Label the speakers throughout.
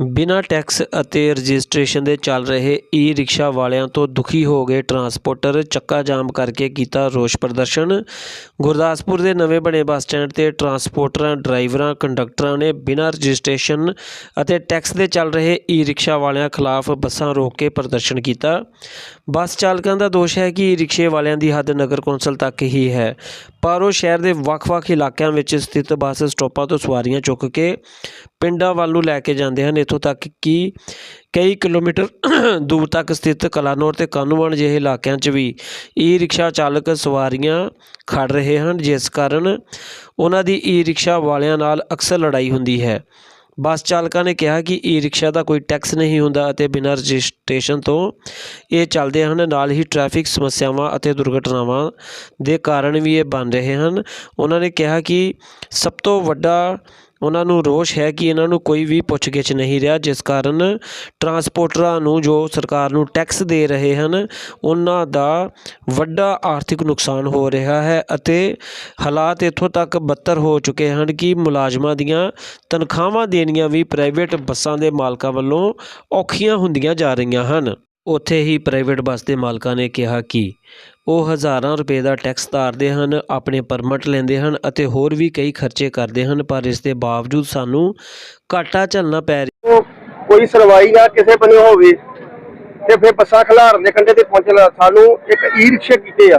Speaker 1: ਬਿਨਾਂ ਟੈਕਸ ਅਤੇ ਰਜਿਸਟ੍ਰੇਸ਼ਨ ਦੇ ਚੱਲ ਰਹੇ ਈ ਰਿਕਸ਼ਾ ਵਾਲਿਆਂ ਤੋਂ ਦੁਖੀ ਹੋ ਗਏ ਟਰਾਂਸਪੋਰਟਰ। ਚੱਕਾ ਜਾਮ ਕਰਕੇ ਕੀਤਾ ਰੋਸ ਪ੍ਰਦਰਸ਼ਨ। ਗੁਰਦਾਸਪੁਰ ਦੇ ਨਵੇਂ ਬਣੇ ਬੱਸ ਸਟੈਂਡ ਤੇ ਟਰਾਂਸਪੋਰਟਰਾਂ, ਡਰਾਈਵਰਾਂ, ਕੰਡਕਟਰਾਂ ਨੇ ਬਿਨਾਂ ਰਜਿਸਟ੍ਰੇਸ਼ਨ ਅਤੇ ਟੈਕਸ ਦੇ ਚੱਲ ਰਹੇ ਈ ਰਿਕਸ਼ਾ ਵਾਲਿਆਂ ਖਿਲਾਫ ਬੱਸਾਂ ਰੋਕ ਕੇ ਪ੍ਰਦਰਸ਼ਨ ਕੀਤਾ। ਬੱਸ ਚਾਲਕਾਂ ਦਾ ਦੋਸ਼ ਹੈ ਕਿ ਈ ਰਿਕਸ਼ੇ ਵਾਲਿਆਂ ਦੀ ਹੱਦ ਨਗਰ ਕੌਂਸਲ ਤੱਕ ਹੀ ਹੈ। ਪਰ ਉਹ ਸ਼ਹਿਰ ਦੇ ਵੱਖ-ਵੱਖ ਇਲਾਕਿਆਂ ਵਿੱਚ ਸਥਿਤ ਬੱਸ ਸਟਾਪਾਂ ਤੋਂ ਸਵਾਰੀਆਂ ਚੁੱਕ ਕੇ ਪਿੰਡਾਂ ਵੱਲ ਨੂੰ ਲੈ ਕੇ ਜਾਂਦੇ ਹਨ। ਇੱਥੋਂ ਤੱਕ ਕਿ ਕਈ ਕਿਲੋਮੀਟਰ ਦੂਰ ਤੱਕ ਸਥਿਤ ਕਲਾਨੌਰ ਤੇ ਕਾਨੂੰਵਾਨ ਜਿਹੇ ਇਲਾਕਿਆਂ 'ਚ ਵੀ ਈ ਰਿਕਸ਼ਾ ਚਾਲਕ ਸਵਾਰੀਆਂ ਖੜ ਰਹੇ ਹਨ, ਜਿਸ ਕਾਰਨ ਉਹਨਾਂ ਦੀ ਈ ਰਿਕਸ਼ਾ ਵਾਲਿਆਂ ਨਾਲ ਅਕਸਰ ਲੜਾਈ ਹੁੰਦੀ ਹੈ। ਬੱਸ ਚਾਲਕਾਂ ਨੇ ਕਿਹਾ ਕਿ ਈ ਰਿਕਸ਼ਾ ਦਾ ਕੋਈ ਟੈਕਸ ਨਹੀਂ ਹੁੰਦਾ ਅਤੇ ਬਿਨਾਂ ਰਜਿਸਟ੍ਰੇਸ਼ਨ ਤੋਂ ਇਹ ਚੱਲਦੇ ਹਨ। ਨਾਲ ਹੀ ਟ੍ਰੈਫਿਕ ਸਮੱਸਿਆਵਾਂ ਅਤੇ ਦੁਰਘਟਨਾਵਾਂ ਦੇ ਕਾਰਨ ਵੀ ਇਹ ਬਣ ਰਹੇ ਹਨ। ਉਹਨਾਂ ਨੇ ਕਿਹਾ ਕਿ ਸਭ ਤੋਂ ਵੱਡਾ ਉਹਨਾਂ ਨੂੰ ਰੋਸ਼ ਹੈ ਕਿ ਇਹਨਾਂ ਨੂੰ ਕੋਈ ਵੀ ਪੁੱਛਗਿੱਛ ਨਹੀਂ ਰਿਹਾ, ਜਿਸ ਕਾਰਨ ਟਰਾਂਸਪੋਰਟਰਾਂ ਨੂੰ ਜੋ ਸਰਕਾਰ ਨੂੰ ਟੈਕਸ ਦੇ ਰਹੇ ਹਨ, ਉਹਨਾਂ ਦਾ ਵੱਡਾ ਆਰਥਿਕ ਨੁਕਸਾਨ ਹੋ ਰਿਹਾ ਹੈ ਅਤੇ ਹਾਲਾਤ ਇੱਥੋਂ ਤੱਕ ਬੱਤਰ ਹੋ ਚੁੱਕੇ ਹਨ ਕਿ ਮੁਲਾਜ਼ਮਾਂ ਦੀਆਂ ਤਨਖਾਹਾਂ ਦੇਣੀਆਂ ਵੀ ਪ੍ਰਾਈਵੇਟ ਬੱਸਾਂ ਦੇ ਮਾਲਕਾਂ ਵੱਲੋਂ ਔਖੀਆਂ ਹੁੰਦੀਆਂ ਜਾ ਰਹੀਆਂ ਹਨ। ਉੱਥੇ ਹੀ ਪ੍ਰਾਈਵੇਟ ਬੱਸ ਦੇ ਮਾਲਕਾਂ ਨੇ ਕਿਹਾ ਕਿ ਉਹ ਹਜ਼ਾਰਾਂ ਰੁਪਏ ਦਾ ਟੈਕਸ ਤਾਰਦੇ ਹਨ, ਆਪਣੇ ਪਰਮਿਟ ਲੈਂਦੇ ਹਨ ਅਤੇ ਹੋਰ ਵੀ ਕਈ ਖਰਚੇ ਕਰਦੇ ਹਨ, ਪਰ ਇਸ ਦੇ ਬਾਵਜੂਦ ਸਾਨੂੰ ਘਾਟਾ ਝੱਲਣਾ ਪੈ ਰਿਹਾ
Speaker 2: ਉਹ ਕੋਈ ਸੁਣਵਾਈ ਨਾ ਕਿਸੇ ਬੰਨੇ ਹੋਵੇ ਤੇ ਫਿਰ ਬੱਸਾਂ ਖਿਲਾਰਨ ਦੇ ਕੰਢੇ ਤੇ ਪਹੁੰਚਣਾ, ਸਾਨੂੰ ਇੱਕ ਈ ਰਿਕਸ਼ੇ ਕੀਤੇ ਆ,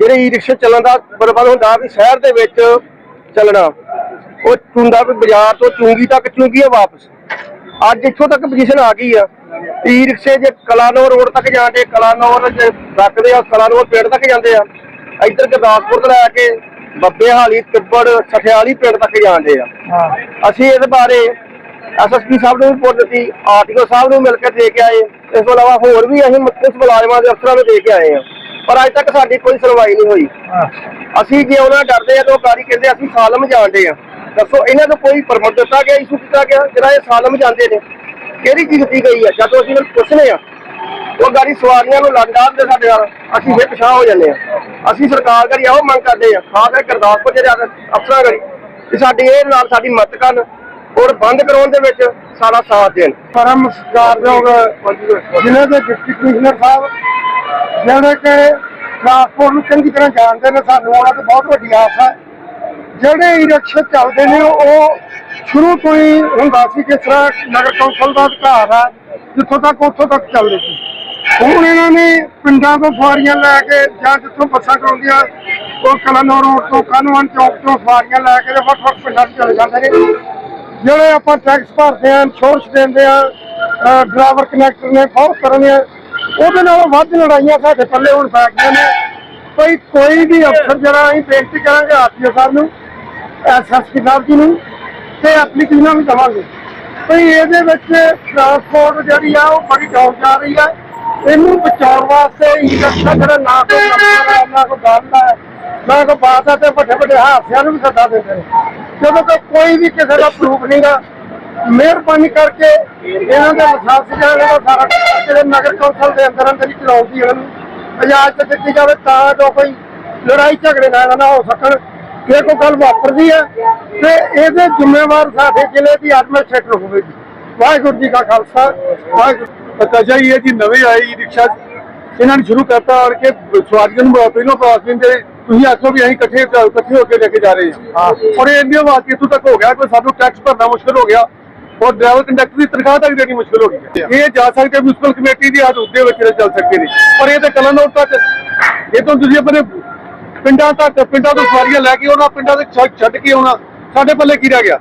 Speaker 2: ਜਿਹੜੇ ਈ ਰਿਕਸ਼ੇ ਚੱਲਣ ਦਾ ਬਰਬਾਦ ਹੁੰਦਾ ਵੀ ਸ਼ਹਿਰ ਦੇ ਵਿੱਚ ਚੱਲਣਾ, ਉਹ ਚੁੰਦਾ ਵੀ ਬਾਜ਼ਾਰ ਤੋਂ ਚੁੰਗੀ ਤੱਕ ਚੁੰਗੀ ਆ ਵਾਪਸ। ਅੱਜ ਇੱਥੋਂ ਤੱਕ ਪੋਜੀਸ਼ਨ ਆ ਗਈ ਆ। ਈ ਰਿਕਸ਼ੇ ਜੇ ਕਲਾਨੌਰ ਰੋਡ ਤੱਕ ਜਾਂਦੇ ਕਲਾਨੌਰ ਰੱਖਦੇ ਆ ਕਲਾਨੌਰ ਪਿੰਡ ਤੱਕ ਜਾਂਦੇ ਆ ਇੱਧਰ ਗੁਰਦਾਸਪੁਰ ਤੋਂ ਲੈ ਕੇ ਬੱਬੇ ਹਾਲੀ ਤਿੱਬੜ ਸਠਿਆਲੀ ਪਿੰਡ ਤੱਕ ਜਾਂਦੇ ਆ। ਅਸੀਂ ਇਹਦੇ ਬਾਰੇ ਐਸਐਸਪੀ ਸਾਹਿਬ ਨੂੰ ਰਿਪੋਰਟ ਦਿੱਤੀ ਆਰਟੀਓ ਸਾਹਿਬ ਨੂੰ ਮਿਲ ਕੇ ਦੇ ਕੇ ਆਏ ਇਸ ਤੋਂ ਇਲਾਵਾ ਹੋਰ ਵੀ ਅਸੀਂ ਮੁਖਤਸ ਮੁਲਾਜ਼ਮਾਂ ਦੇ ਅਫਸਰਾਂ ਨੂੰ ਦੇ ਕੇ ਆਏ ਹਾਂ ਪਰ ਅੱਜ ਤੱਕ ਸਾਡੀ ਕੋਈ ਸੁਣਵਾਈ ਨਹੀਂ ਹੋਈ। ਅਸੀਂ ਜੇ ਉਹਨਾਂ ਡਰਦੇ ਆ ਤਾਂ ਉਹ ਕਾਰੀ ਕਹਿੰਦੇ ਅਸੀਂ ਸਾਲਮ ਜਾਣਦੇ ਆ। ਦੱਸੋ ਇਹਨਾਂ ਨੂੰ ਕੋਈ ਪਰਮਿਟ ਦਿੱਤਾ ਗਿਆ ਇਸ਼ੂ ਕੀਤਾ ਗਿਆ ਜਿਹੜਾ ਇਹ ਸਾਲਮ ਜਾਂਦੇ ਨੇ? ਕਿਹੜੀ ਚੀਜ਼ ਦਿੱਤੀ ਗਈ ਹੈ ਜਦੋਂ ਅਸੀਂ ਇਹਨਾਂ ਨੂੰ ਪੁੱਛਨੇ ਆ? ਉਹ ਗਾੜੀ ਸਵਾਰੀਆਂ ਨੂੰ ਲੰਡਾ ਦੇ ਸਾਡੇ ਨਾਲ। ਅਸੀਂ ਫਿਰ ਪਛਾਣ ਹੋ ਜਾਂਦੇ ਆ। ਅਸੀਂ ਸਰਕਾਰ ਕਰੀ ਆਓ ਮੰਗ ਕਰਦੇ ਆ। ਖਾਸ ਕਰਕੇ ਗੁਰਦਾਸਪੁਰ ਜਿਹੜੇ ਅਫਸਰਾਂ ਕਰੀ ਕਿ ਸਾਡੀ ਇਹ ਨਾਲ ਸਾਡੀ ਮਦਦ ਕਰਨ ਔਰ ਬੰਦ ਕਰਾਉਣ ਦੇ ਵਿੱਚ ਸਾਰਾ ਸਾਥ ਦੇਣ। ਪਰਮ ਸਤਿਕਾਰਯੋਗ ਜ਼ਿਲ੍ਹੇ ਦੇ ਡਿਪਟੀ ਕਮਿਸ਼ਨਰ ਸਾਹਿਬ, ਜਿਹੜੇ ਕਿ ਟਰਾਂਸਪੋਰਟ ਨੂੰ ਚੰਗੀ ਤਰ੍ਹਾਂ ਜਾਣਦੇ ਨੇ, ਸਾਨੂੰ ਉਹਨਾਂ ਤੇ ਬਹੁਤ ਵੱਡੀ ਆਸ ਹੈ। ਜਿਹੜੇ ਇਲੈਕਸ਼ਨ ਚੱਲਦੇ ਨੇ, ਉਹ ਸ਼ੁਰੂ ਤੋਂ ਹੀ ਹੁੰਦਾ ਸੀ ਕਿ ਤਰ੍ਹਾਂ ਨਗਰ ਕੌਂਸਲ ਦਾ ਅਧਿਕਾਰ ਹੈ ਜਿੱਥੋਂ ਤੱਕ ਉੱਥੋਂ ਤੱਕ ਚੱਲਦੇ ਸੀ। ਹੁਣ ਇਹਨਾਂ ਨੇ ਪਿੰਡਾਂ ਤੋਂ ਸਵਾਰੀਆਂ ਲੈ ਕੇ ਜਾਂ ਜਿੱਥੋਂ ਬੱਸਾਂ ਚਲਾਉਂਦੀਆਂ ਉਹ ਕਲਾਨੌਰ ਰੋਡ ਤੋਂ ਕਾਨੂੰਨ ਚੌਕ ਤੋਂ ਸਵਾਰੀਆਂ ਲੈ ਕੇ ਵੱਖ-ਵੱਖ ਪਿੰਡਾਂ 'ਚ ਚਲੇ ਜਾਂਦੇ ਨੇ। ਜਿਹੜੇ ਆਪਾਂ ਟੈਕਸ ਭਰਦੇ ਆ ਇੰਸ਼ੋਰੈਂਸ ਦਿੰਦੇ ਆ ਡਰਾਈਵਰ ਕਨੈਕਟਰ ਨੇ, ਬਹੁਤ ਤਰ੍ਹਾਂ ਦੀਆਂ, ਉਹਦੇ ਨਾਲੋਂ ਵੱਧ ਲੜਾਈਆਂ ਸਾਡੇ ਪੱਲੇ ਹੁਣ ਪੈ ਗਈਆਂ ਨੇ। ਕੋਈ ਕੋਈ ਵੀ ਅਫਸਰ ਜਿਹੜਾ, ਅਸੀਂ ਬੇਨਤੀ ਕਰਾਂਗੇ ਆਰਟੀਓ ਸਾਹਿਬ ਨੂੰ ਐਸਐਸਪੀ ਸਾਹਿਬ ਜੀ ਨੂੰ ਤੇ ਐਪਲੀਕੇਸ਼ਨਾਂ ਵੀ ਦਵਾਂਗੇ ਭਈ ਇਹਦੇ ਵਿੱਚ ਟਰਾਂਸਪੋਰਟ ਜਿਹੜੀ ਆ ਉਹ ਬੜੀ ਡਾਊਨ ਜਾ ਰਹੀ ਆ। ਇਹਨੂੰ ਬਚਾਉਣ ਵਾਸਤੇ ਈ ਜਿਹੜਾ ਨਾ ਕੋਈ ਨੰਬਰ ਨਾ ਕੋਈ ਗੱਲ ਹੈ, ਨਾ ਕੋਈ ਬਾਤ ਹੈ ਤੇ ਵੱਡੇ ਵੱਡੇ ਹਾਦਸਿਆਂ ਨੂੰ ਵੀ ਸੱਦਾ ਦਿੰਦੇ ਨੇ। ਜਦੋਂ ਕਿ ਕੋਈ ਵੀ ਕਿਸੇ ਦਾ ਪ੍ਰੂਫ ਨਹੀਂਗਾ ਮਿਹਰਬਾਨੀ ਕਰਕੇ ਇਹਨਾਂ ਦੇ ਲਾਇਸੈਂਸ ਜਿਹੜਾ ਇਹਦਾ ਸਾਰਾ ਜਿਹੜੇ ਨਗਰ ਕੌਂਸਲ ਦੇ ਅੰਦਰ ਅੰਦਰ ਹੀ ਚਲਾਉਂਦੀ ਇਹਨਾਂ। ਨੂੰ ਇਜਾਜ਼ਤ ਦਿੱਤੀ ਜਾਵੇ ਤਾਂ ਜੋ ਕੋਈ ਲੜਾਈ ਝਗੜੇ ਨਾ ਨਾ ਹੋ ਸਕਣ। ਜੇ ਕੋਈ ਗੱਲ ਵਾਪਰਦੀ ਹੈ ਤੇ ਇਹਦੇ ਜ਼ਿੰਮੇਵਾਰ ਸਾਡੇ ਜ਼ਿਲ੍ਹੇ ਦੀ ਐਡਮਿਨਿਸਟ੍ਰੇਟਰ ਹੋਵੇਗੀ। ਵਾਹਿਗੁਰੂ ਜੀ ਕਾ ਖਾਲਸਾ ਵਾਹਿਗੁਰੂ
Speaker 3: ਤਾਜਾ ਹੀ ਜੀ ਨਵੇਂ ਆਏ ਰਿਕਸ਼ਾ। ਇਹਨਾਂ ਨੇ ਸ਼ੁਰੂ ਕਰਤਾ ਔਰ ਕਿ ਸਵਾਰੀਆਂ ਨੂੰ ਪਹਿਲਾਂ ਪਾਸ ਦਿੰਦੇ। ਤੁਸੀਂ ਆਖੋ ਵੀ ਅਸੀਂ ਇਕੱਠੇ ਇਕੱਠੇ ਹੋ ਕੇ ਲੈ ਕੇ ਜਾ ਰਹੇ ਹਾਂ। ਔਰ ਇਹ ਇੰਡੀਆ ਵਾਸਤੇ ਇੱਥੋਂ ਤੱਕ ਹੋ ਗਿਆ? ਕਿ ਸਾਨੂੰ ਟੈਕਸ ਭਰਨਾ ਮੁਸ਼ਕਲ ਹੋ ਗਿਆ। ਔਰ ਡਰਾਈਵਰ ਕੰਡਕਟਰ ਦੀ ਤਨਖਾਹ ਤੱਕ ਦੇਣੀ ਮੁਸ਼ਕਲ ਹੋ ਗਈ। ਇਹ ਜਾ ਸਕਦੇ ਮਿਊਨਿਸਪਲ ਕਮੇਟੀ ਦੀ ਹੱਦ ਉੱਤੇ ਵਿੱਚ ਚੱਲ ਸਕਦੇ ਨੇ ਪਰ ਇਹ ਤਾਂ ਕਲਨੌਰ ਤੱਕ। ਇਹ ਤੋਂ ਤੁਸੀਂ ਆਪਣੇ ਪਿੰਡਾਂ ਤੱਕ ਪਿੰਡਾਂ ਤੋਂ ਸਵਾਰੀਆਂ ਲੈ ਕੇ ਉਹਨਾਂ ਪਿੰਡਾਂ ਦੇ ਛੱਡ- ਛੱਡ ਕੇ ਆਉਣਾ ਸਾਡੇ ਪੱਲੇ ਕੀ ਰਹਿ ਗਿਆ?